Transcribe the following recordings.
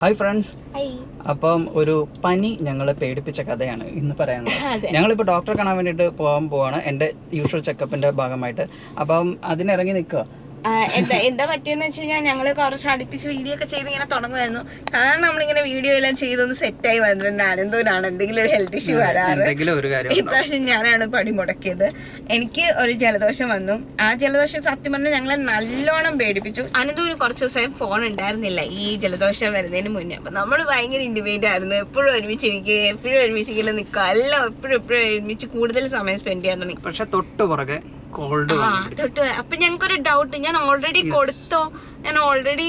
Hi friends അപ്പം ഒരു പനി ഞങ്ങളെ പേടിപ്പിച്ച കഥയാണ് ഇന്ന് പറയാനുള്ളത്. ഞങ്ങളിപ്പോൾ ഡോക്ടറെ കാണാൻ വേണ്ടിയിട്ട് പോകാൻ പോവാണ്. എന്റെ യൂഷ്വൽ ചെക്കപ്പിന്റെ ഭാഗമായിട്ട്. അപ്പം അതിനിറങ്ങി നിൽക്കുക. എന്താ എന്താ പറ്റിയെന്ന് വെച്ച് കഴിഞ്ഞാൽ ഞങ്ങൾ കുറച്ച് അടുപ്പിച്ച് വീഡിയോ ഒക്കെ ചെയ്ത് ഇങ്ങനെ തുടങ്ങുമായിരുന്നു കാരണം നമ്മളിങ്ങനെ വീഡിയോ എല്ലാം ചെയ്തൊന്ന് സെറ്റായി വന്നിട്ടുണ്ട്. അനന്തൂരാണ് എന്തെങ്കിലും ഒരു ഹെൽത്ത് ഇഷ്യൂ വരാറ്. ഇപ്രാവശ്യം ഞാനാണ് പടി മുടക്കിയത്. എനിക്ക് ഒരു ജലദോഷം വന്നു. ആ ജലദോഷം സത്യം പറഞ്ഞാൽ ഞങ്ങളെ നല്ലോണം പേടിപ്പിച്ചു. അനന്തൂര് കുറച്ച് ദിവസം ഫോൺ ഉണ്ടായിരുന്നില്ല ഈ ജലദോഷം വരുന്നതിന് മുന്നേ. അപ്പൊ നമ്മൾ ഭയങ്കര ഇൻഡിപെൻഡന്റ് ആയിരുന്നു. എപ്പോഴും ഒരുമിച്ച് എനിക്ക് എപ്പോഴും ഒരുമിച്ച് ഇങ്ങനെ നിൽക്കുക എല്ലാം എപ്പോഴും എപ്പോഴും ഒരുമിച്ച് കൂടുതൽ സമയം സ്പെൻഡ് ചെയ്യാൻ തുടങ്ങി. പക്ഷെ തൊട്ട് പുറകെ കോൾഡ് തൊട്ട് അപ്പൊ ഞങ്ങൾക്കൊരു ഡൗട്ട് ഞാൻ ഓൾറെഡി കൊടുത്തോ? ഞാൻ ഓൾറെഡി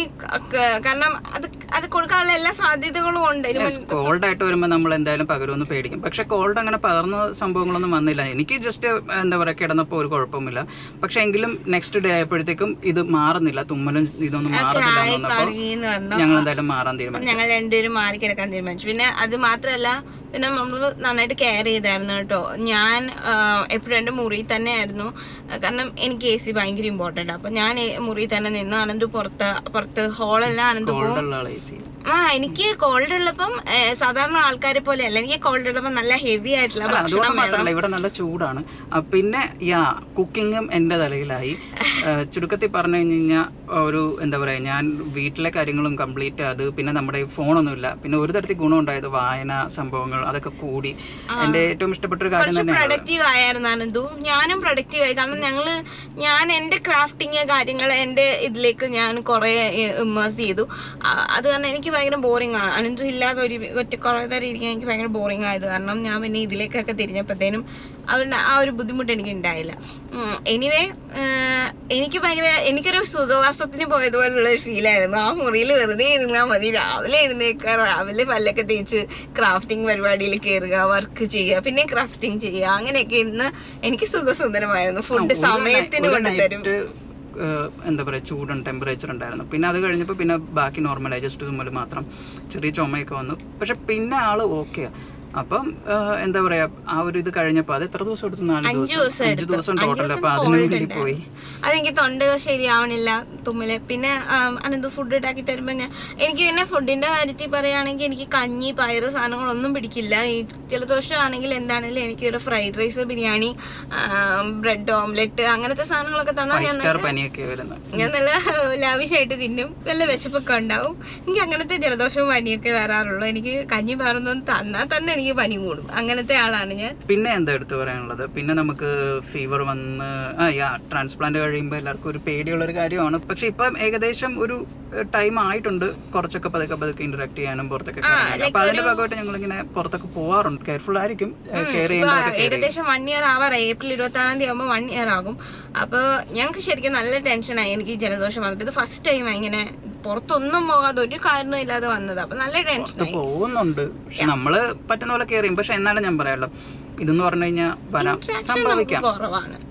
കാരണം അത് അത് കൊടുക്കാനുള്ള എല്ലാ സാധ്യതകളും ഉണ്ട്. കോൾഡ് ആയിട്ട് വരുമ്പോൾ നമ്മൾ എന്തായാലും പകരുമെന്ന് പേടിക്കും. പക്ഷെ കോൾഡ് അങ്ങനെ പകർന്ന സംഭവങ്ങളൊന്നും വന്നില്ല. എനിക്ക് ജസ്റ്റ് എന്താ പറയുക കിടന്നപ്പോൾ ഒരു കുഴപ്പമില്ല പക്ഷെ എങ്കിലും നെക്സ്റ്റ് ഡേ ആയപ്പോഴത്തേക്കും ഇത് മാറുന്നില്ല. തുമ്മലും ഇതൊന്നും മാറുന്നില്ല ഞങ്ങൾ എന്തായാലും മാറാൻ തീരുമാനിച്ചു. ഞങ്ങൾ രണ്ടുപേരും മാറി കിടക്കാൻ തീരുമാനിച്ചു. പിന്നെ അത് മാത്രമല്ല പിന്നെ നമ്മൾ നന്നായിട്ട് കെയർ ചെയ്തായിരുന്നു കേട്ടോ. ഞാൻ എപ്പോഴും എന്റെ മുറിയിൽ തന്നെ ആയിരുന്നു കാരണം എനിക്ക് എ സി ഭയങ്കര ഇമ്പോർട്ടന്റ് അപ്പം ഞാൻ മുറിയിൽ തന്നെ നിന്ന് അനന്ത് പുറത്ത് പുറത്ത് ഹോളെല്ലാം അനന്ത് പോകും ആ എനിക്ക് കോൾഡ് ഉള്ളപ്പം സാധാരണ ആൾക്കാരെ പോലെ അല്ല. എനിക്ക് കോൾഡ് ഉള്ളപ്പം നല്ല ഹെവി ആയിട്ടുള്ള ഭക്ഷണം മാത്രമല്ല ഇവിടെ നല്ല ചൂടാണ്. പിന്നെ യാ കുക്കിങ്ങും എന്റെ തലയിലായി. ചുരുക്കത്തിൽ പറഞ്ഞു കഴിഞ്ഞു കഴിഞ്ഞാൽ ഒരു എന്താ പറയുക ഞാൻ വീട്ടിലെ കാര്യങ്ങളും കംപ്ലീറ്റ് അത് പിന്നെ നമ്മുടെ ഫോണൊന്നുമില്ല പിന്നെ ഒരു തരത്തിൽ ഗുണം ഉണ്ടായത് വായന സംഭവങ്ങൾ അതൊക്കെ കൂടി. എന്റെ ഏറ്റവും ഇഷ്ടപ്പെട്ട ഒരു കാര്യം പ്രൊഡക്റ്റീവ് ആയിരുന്നു അനന്തു. ഞാനും പ്രൊഡക്റ്റീവ് ആയി. കാരണം ഞങ്ങൾ ഞാൻ എന്റെ ക്രാഫ്റ്റിങ് കാര്യങ്ങൾ എന്റെ ഇതിലേക്ക് ഞാൻ കുറെ ഇമേഴ്സ് ചെയ്തു. അത് കാരണം എനിക്ക് ഭയങ്കര ബോറിംഗ് ആണ് അനന്തു ഇല്ലാതെ ഒരു ഒറ്റ കുറേ നേരം ഇരിക്കാൻ എനിക്ക് ഭയങ്കര ബോറിംഗ് ആയത് കാരണം ഞാൻ പിന്നെ ഇതിലേക്കൊക്കെ തിരിഞ്ഞപ്പോഴത്തേനും അതുകൊണ്ട് ആ ഒരു ബുദ്ധിമുട്ട് എനിക്ക് ഉണ്ടായില്ല എനിവേ എനിക്ക് ഭയങ്കര എനിക്കൊരു സുഖവാസത്തിന് പോയതുപോലുള്ള ഒരു ഫീലായിരുന്നു ആ മുറിയിൽ വെറുതെ ഇരുന്നാൽ മതി. രാവിലെ എഴുന്നേൽക്കുക രാവിലെ പല്ലൊക്കെ തേച്ച് ക്രാഫ്റ്റിംഗ് പരിപാടിയിൽ കയറുക വർക്ക് ചെയ്യുക പിന്നെ ക്രാഫ്റ്റിംഗ് ചെയ്യുക അങ്ങനെയൊക്കെ ഇരുന്ന് എനിക്ക് സുഖസുന്ദരമായിരുന്നു. ഫുഡ് സമയത്തിന് കൊണ്ടുതരും എന്താ പറയുക ചൂടും ടെമ്പറേച്ചർ ഉണ്ടായിരുന്നു. പിന്നെ അത് കഴിഞ്ഞപ്പോൾ പിന്നെ ബാക്കി നോർമലായി ജസ്റ്റ് തുമ്മൽ മാത്രം ചെറിയ ചുമയൊക്കെ വന്നു. പക്ഷെ പിന്നെ ആൾ ഓക്കെയാ അപ്പം എന്താ പറയാ ആ ഒരു ഇത് കഴിഞ്ഞപ്പോൾ അത് എത്ര ദിവസം എടുത്തു? നാല് അഞ്ചു ദിവസം. ദിവസം അഞ്ച് ദിവസം ടോട്ടൽ അപ്പൊ അതിനുവേണ്ടി വേണ്ടി പോയി. അതെനിക്ക് തൊണ്ട ശരിയാവണില്ല തുമ്മൽ. പിന്നെ അനന്ത് ഫുഡ് ഉണ്ടാക്കി തരുമ്പോൾ ഞാൻ എനിക്ക് പിന്നെ ഫുഡിന്റെ കാര്യത്തിൽ പറയുകയാണെങ്കിൽ എനിക്ക് കഞ്ഞി പയറ് സാധനങ്ങളൊന്നും പിടിക്കില്ല. ഈ ജലദോഷം ആണെങ്കിൽ എന്താണെങ്കിലും എനിക്ക് ഒരു fried rice biryani bread omelette അങ്ങനത്തെ സാധനങ്ങളൊക്കെ തന്നാൽ ഞാൻ ഞാൻ നല്ല ലാവിഷായിട്ട് തിന്നും. നല്ല വിശപ്പൊക്കെ ഉണ്ടാവും. എനിക്ക് അങ്ങനത്തെ ജലദോഷവും പനിയൊക്കെ വരാറുള്ളൂ. എനിക്ക് കഞ്ഞി പയറൊന്നും തന്നാൽ തന്നെ എനിക്ക് പനി കൂടും. അങ്ങനത്തെ ആളാണ് ഞാൻ. പിന്നെ എന്താ എടുത്തു പറയാനുള്ളത്? പിന്നെ നമുക്ക് ഫീവർ വന്ന് ആ ട്രാൻസ്പ്ലാന്റ് കഴിയുമ്പോൾ എല്ലാവർക്കും ഒരു പേടിയുള്ള ഒരു കാര്യമാണ്. പക്ഷെ ഇപ്പം ഏകദേശം ഒരു ടൈം ആയിട്ടുണ്ട്. കുറച്ചൊക്കെ പതുക്കെ പതുക്കെ ഇന്ററാക്ട് ചെയ്യാനും പുറത്തൊക്കെ. അപ്പൊ അതിന്റെ ഭാഗമായിട്ട് ഞങ്ങൾ ഇങ്ങനെ പുറത്തൊക്കെ പോവാറുണ്ട്. കെയർഫുൾ ആയിരിക്കും. കെയർ ഏകദേശം വൺ ഇയർ ആവാറായി. ഏപ്രിൽ ഇരുപത്തി ആറാം തീയതി ആകുമ്പോൾ വൺ ഇയർ ആകും. അപ്പോൾ ഞങ്ങൾക്ക് ശരിക്കും നല്ല ടെൻഷനായി എനിക്ക് ജലദോഷം വന്നപ്പോൾ ഇത് ഫസ്റ്റ് ടൈം ഇങ്ങനെ പുറത്തൊന്നും പോകാതെ ഒരു കാരണവും ഇല്ലാതെ വന്നത്. അപ്പൊ നല്ല ടെൻഷൻ പോകുന്നുണ്ട്. പക്ഷെ നമ്മൾ പറ്റുന്ന പോലെ കെയർ ചെയ്യും. പക്ഷെ എന്നാലും ഞാൻ പറയാമല്ലോ ഇതെന്ന് പറഞ്ഞു കഴിഞ്ഞാൽ വരാം. സംഭവിക്കാം.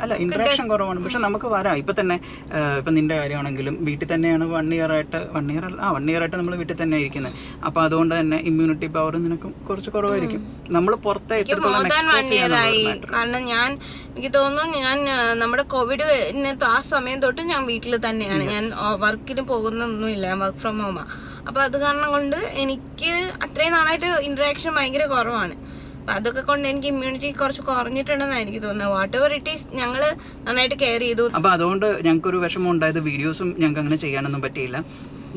അല്ല ഇന്ററാക്ഷൻ കുറവാണ്. പക്ഷെ നമുക്ക് വരാം. ഇപ്പൊ തന്നെ ഇപ്പൊ നിന്റെ കാര്യമാണെങ്കിലും വീട്ടിൽ തന്നെയാണ് വൺ ഇയർ ആയിട്ട് വൺ ഇയർ ആ വൺ ഇയർ ആയിട്ട് നമ്മൾ വീട്ടിൽ തന്നെ ഇരിക്കുന്നത് അപ്പൊ അതുകൊണ്ട് തന്നെ ഇമ്മ്യൂണിറ്റി പവർ നിനക്ക് കുറച്ച് കുറവായിരിക്കും. നമ്മൾ പുറത്തെ കാരണം ഞാൻ എനിക്ക് തോന്നുന്നു ഞാൻ നമ്മുടെ കോവിഡ് ആ സമയം തൊട്ട് ഞാൻ വീട്ടിൽ തന്നെയാണ്. ഞാൻ വർക്കിന് പോകുന്നൊന്നുമില്ല. വർക്ക് ഫ്രം ഹോമാ അപ്പൊ അത് കാരണം കൊണ്ട് എനിക്ക് അത്രയും നാളായിട്ട് ഇന്ററാക്ഷൻ ഭയങ്കര കുറവാണ്. അപ്പൊ അതൊക്കെ കൊണ്ട് എനിക്ക് ഇമ്മ്യൂണിറ്റി കുറച്ച് കുറഞ്ഞിട്ടുണ്ടെന്നാണ് എനിക്ക് തോന്നുന്നത് വാട്ട് എവർ ഇറ്റ് ഈസ് ഞങ്ങൾ നന്നായിട്ട് കെയർ ചെയ്തു. അപ്പൊ അതുകൊണ്ട് ഞങ്ങൾക്കൊരു വിഷമം ഉണ്ടായത് വീഡിയോസും ഞങ്ങൾക്ക് അങ്ങനെ ചെയ്യാനൊന്നും പറ്റിയില്ല.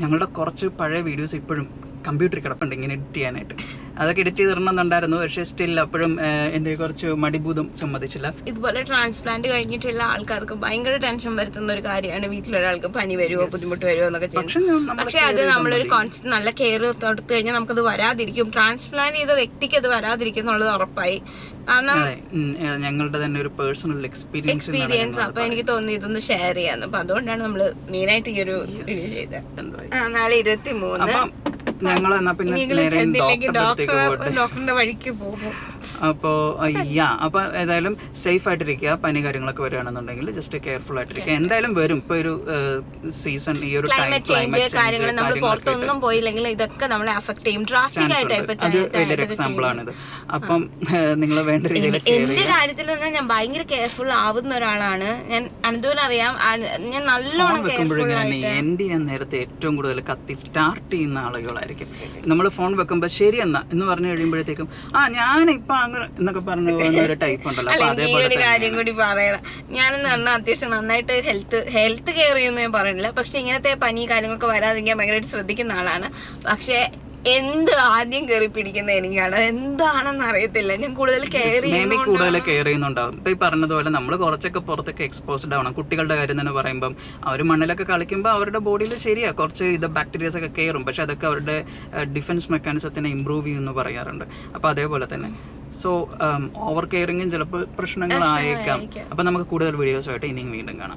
ഞങ്ങളുടെ കുറച്ച് പഴയ വീഡിയോസ് ഇപ്പോഴും കമ്പ്യൂട്ടറിൽ കിടപ്പുണ്ട് ഇങ്ങനെ എഡിറ്റ് ചെയ്യാനായിട്ട്. അതൊക്കെ എഡിറ്റ് ചെയ്തിടണമെന്നുണ്ടായിരുന്നു പക്ഷേ സ്റ്റിൽ അപ്പോഴും എന്റെ എന്റെ കുറച്ച് മടിഭൂതം സമ്മതിച്ചില്ല. ഇതുപോലെ ട്രാൻസ്പ്ലാന്റ് കഴിഞ്ഞിട്ടുള്ള ആൾക്കാർക്ക് ഭയങ്കര ടെൻഷൻ വരുത്തുന്ന ഒരു കാര്യമാണ് വീട്ടിലൊരാൾക്ക് പനി വരുമോ ബുദ്ധിമുട്ട് വരുമോ എന്നൊക്കെ ചെയ്യുന്നത്. പക്ഷെ നമ്മൾ അത് നമ്മളൊരു കോൺസെപ്റ്റ് നല്ല കെയർ തൊടുത്തു കഴിഞ്ഞാൽ നമുക്കത് വരാതിരിക്കും. ട്രാൻസ്പ്ലാന്റ് ചെയ്ത വ്യക്തിക്ക് അത് വരാതിരിക്കും എന്നുള്ളത് ഉറപ്പായി. കാരണം ഞങ്ങളുടെ തന്നെ ഒരു പേഴ്സണൽ എക്സ്പീരിയൻസ് എക്സ്പീരിയൻസ് അപ്പൊ എനിക്ക് തോന്നി ഇതൊന്ന് ഷെയർ ചെയ്യാന്ന്. അപ്പൊ അതുകൊണ്ടാണ് നമ്മൾ മെയിൻ ആയിട്ട് ഈ ഒരു ചെയ്തത്. നാളെ ഇരുപത്തി മൂന്ന് ഞങ്ങൾ എന്നാ പിന്നെ ഡോക്ടറിന്റെ വഴിക്ക് പോകും. അപ്പോൾ യാ. അപ്പോൾ ഏതായാലും സേഫ് ആയിട്ടിരിക്കുക. പനി കാര്യങ്ങളൊക്കെ വരികയാണെന്നുണ്ടെങ്കിൽ ജസ്റ്റ് കെയർഫുൾ ആയിട്ടിരിക്കുക. എന്തായാലും വരും. ഇപ്പോൾ ഒരു സീസൺ ഈ ഒരു ക്ലൈമറ്റ് ചേഞ്ച് കാര്യങ്ങൾ നമ്മൾ പുറത്തൊന്നും പോയില്ലെങ്കിൽ ഇതൊക്കെ നമ്മളെ അഫക്ട് ചെയ്യും. ഡ്രാസ്റ്റിക് ആയിട്ട് ഇപ്പൊ അത് വലിയൊരു എക്സാമ്പിൾ ആണിത്. അപ്പം നിങ്ങൾ വേണ്ട രീതിയിൽ എന്റെ കാര്യത്തിൽ ഞാൻ ഭയങ്കര കെയർഫുൾ ആവുന്ന ഒരാളാണ്. ഞാൻ അറിയാം. ഞാൻ നല്ലോണം കെയർഫുൾ ഞാൻ നേരത്തെ ഏറ്റവും കൂടുതൽ കത്തി സ്റ്റാർട്ട് ചെയ്യുന്ന ആളുകളായിരിക്കും. നമ്മൾ ഫോൺ വെക്കുമ്പോൾ ശരി എന്നാ എന്ന് പറഞ്ഞു കഴിയുമ്പോഴത്തേക്കും ആ ഞാൻ ഇപ്പൊ അങ്ങനെ എന്നൊക്കെ പറഞ്ഞു പോകുന്ന ഒരു ടൈപ്പ് ഉണ്ടല്ലോ. അപ്പൊ ഈ ഒരു കാര്യം കൂടി പറയണം. ഞാനെന്ന് പറഞ്ഞാൽ അത്യാവശ്യം നന്നായിട്ട് ഹെൽത്ത് ഹെൽത്ത് കെയർ ചെയ്യുമെന്ന് ഞാൻ പറയുന്നില്ല പക്ഷെ ഇങ്ങനത്തെ പനി കാര്യങ്ങളൊക്കെ വരാതിരിക്കാൻ ഭയങ്കരമായിട്ട് ശ്രദ്ധിക്കുന്ന ആളാണ്. പക്ഷെ എന്ത് ആദ്യം കയറി പിടിക്കുന്ന എനിക്കാണ്? എന്താണെന്ന് അറിയത്തില്ല. ഞാൻ കൂടുതൽ കെയർ കൂടുതൽ കെയർ ചെയ്യുന്നുണ്ടാവും. ഇപ്പൊ ഈ പറഞ്ഞതുപോലെ നമ്മൾ കുറച്ചൊക്കെ പുറത്തൊക്കെ എക്സ്പോസ്ഡ് ആവണം. കുട്ടികളുടെ കാര്യം തന്നെ പറയുമ്പം അവർ മണ്ണിലൊക്കെ കളിക്കുമ്പോൾ അവരുടെ ബോഡിയിൽ ശരിയാ. കുറച്ച് ഇത് ബാക്ടീരിയസ് ഒക്കെ കയറും പക്ഷെ അതൊക്കെ അവരുടെ ഡിഫൻസ് മെക്കാനിസത്തിനെ ഇമ്പ്രൂവ് ചെയ്യുമെന്ന് പറയാറുണ്ട്. അപ്പൊ അതേപോലെ തന്നെ. സോ ഓവർ കെയറിങ്ങും ചിലപ്പോൾ പ്രശ്നങ്ങളായേക്കാം. പ്രശ്നങ്ങളായേക്കാം. അപ്പൊ നമുക്ക് കൂടുതൽ വീഡിയോസ് ആയിട്ട് ഇനിയും വീണ്ടും കാണാം.